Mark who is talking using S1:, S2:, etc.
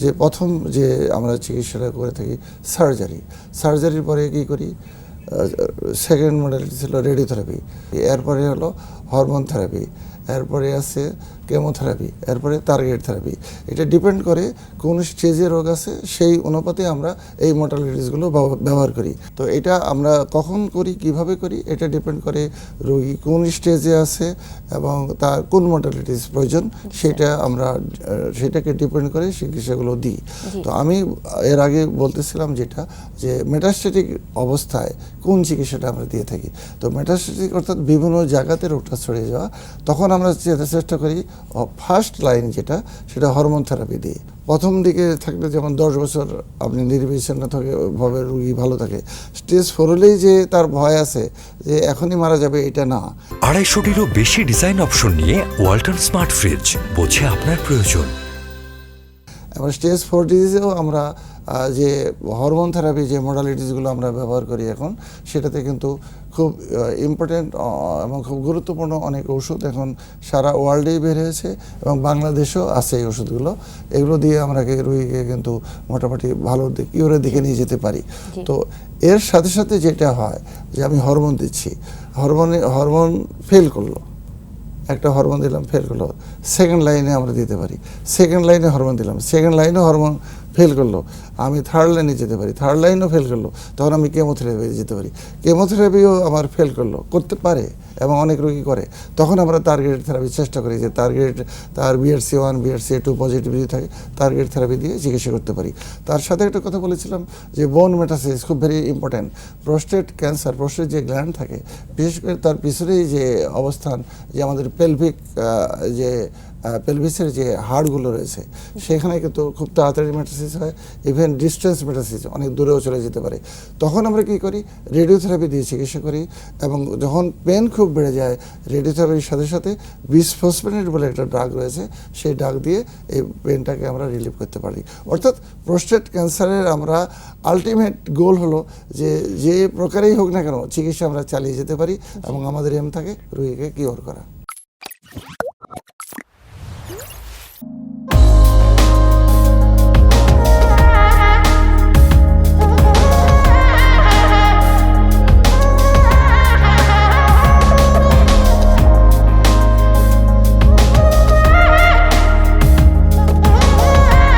S1: যে প্রথম যে আমরা চিকিৎসাটা করে থাকি সার্জারি। সার্জারির পরে কী করি? সেকেন্ড মডেলটি ছিল রেডিওথেরাপি এরপরে হলো হরমোন থেরাপি এরপরে আছে কেমোথেরাপি এরপরে টার্গেট থেরাপি এটা ডিপেন্ড করে কোন স্টেজে রোগ আছে সেই অনুপাতে আমরা এই মডালিটিসগুলো ব্যবহার করি। তো এটা আমরা কখন করি কীভাবে করি এটা ডিপেন্ড করে রোগী কোন স্টেজে আছে এবং তার কোন মডালিটিস প্রয়োজন সেটা আমরা সেটাকে ডিপেন্ড করে চিকিৎসাগুলো দিই। তো আমি এর আগে বলতেছিলাম যেটা যে মেটাস্টেটিক অবস্থায় কোন চিকিৎসাটা আমরা দিয়ে থাকি? তো মেটাস্টেটিক অর্থাৎ বিভিন্ন জায়গাতে রোগটা ছড়িয়ে যাওয়া তখন আমরা চেষ্টা করি ফার্স্ট লাইন যেটা, সেটা হরমোন থেরাপি দিয়ে। প্রথম দিকে থাকলে যেমন দশ বছর আপনি নির্বিচ্ছিন্ন থাকে, ভাবে রুগী ভালো থাকে স্টেজ ফোর হলেই যে তার ভয় আছে, যে এখনই মারা যাবে, এটা না।
S2: আড়াইশোটিরও বেশি ডিজাইন অপশন নিয়ে ওয়াল্টন স্মার্ট ফ্রিজ, বোঝে আপনার প্রয়োজন।
S1: এবার স্টেজ ফোর ডিজিজেও আমরা যে হরমোন থেরাপি যে মডালিটিসগুলো আমরা ব্যবহার করি এখন সেটাতে কিন্তু খুব ইম্পর্টেন্ট এবং খুব গুরুত্বপূর্ণ অনেক ওষুধ এখন সারা ওয়ার্ল্ডেই বের হয়েছে এবং বাংলাদেশেও আছে এই ওষুধগুলো। এগুলো দিয়ে আমরা রুগীকে কিন্তু মোটামুটি ভালো দিক- ইউরের দিকে নিয়ে যেতে পারি। তো এর সাথে সাথে যেটা হয় যে আমি হরমোন দিচ্ছি হরমোনে হরমোন ফেল করল। একটা হরমোন দিলাম ফেল করল। সেকেন্ড লাইনে আমরা দিতে পারি। সেকেন্ড লাইনে হরমোন দিলাম। সেকেন্ড লাইনে হরমোন ফেল করল। আমি থার্ড লাইনে যেতে পারি। থার্ড লাইনও ফেল করল। তখন আমি কেমোথেরাপি যেতে পারি। কেমোথেরাপিও আমার ফেল করল। করতে পারে। এবং অনেক রোগী করে। তখন আমরা টার্গেট থেরাপি চেষ্টা করি যে টার্গেট তার BRC one BRC two positive যদি থাকে টার্গেট থেরাপি দিয়ে চিকিৎসা করতে পারি। তার সাথে একটা কথা বলেছিলাম যে বোন মেটাসিস খুব very important prostate cancer prostate যে গ্ল্যান্ড থাকে, বিশেষ করে তার পিছনেই যে অবস্থান, যে আমাদের পেলভিক যে পেলভিসের যে হাড়গুলো রয়েছে, সেখানে কিন্তু খুব তাড়াতাড়ি মেটাসিস হয় ইভেন ডিস্টেন্স মেটাসিস অনেক দূরেও চলে যেতে পারে। তখন আমরা কি করি? রেডিওথেরাপি দিয়ে চিকিৎসা করি এবং যখন পেন খুব বেড়ে যায় রেডিওথেরাপির সাথে সাথে বিসফসফেনেট বলে একটা ড্রাগ রয়েছে, সেই ড্রাগ দিয়ে এই পেনটাকে আমরা রিলিভ করতে পারি। অর্থাৎ প্রোস্টেট ক্যান্সারের আমরা আলটিমেট গোল হলো যে যে প্রকারেই হোক না কেন, চিকিৎসা আমরা চালিয়ে যেতে পারি এবং আমাদের এম থাকে, রোগীকে কিওর করা।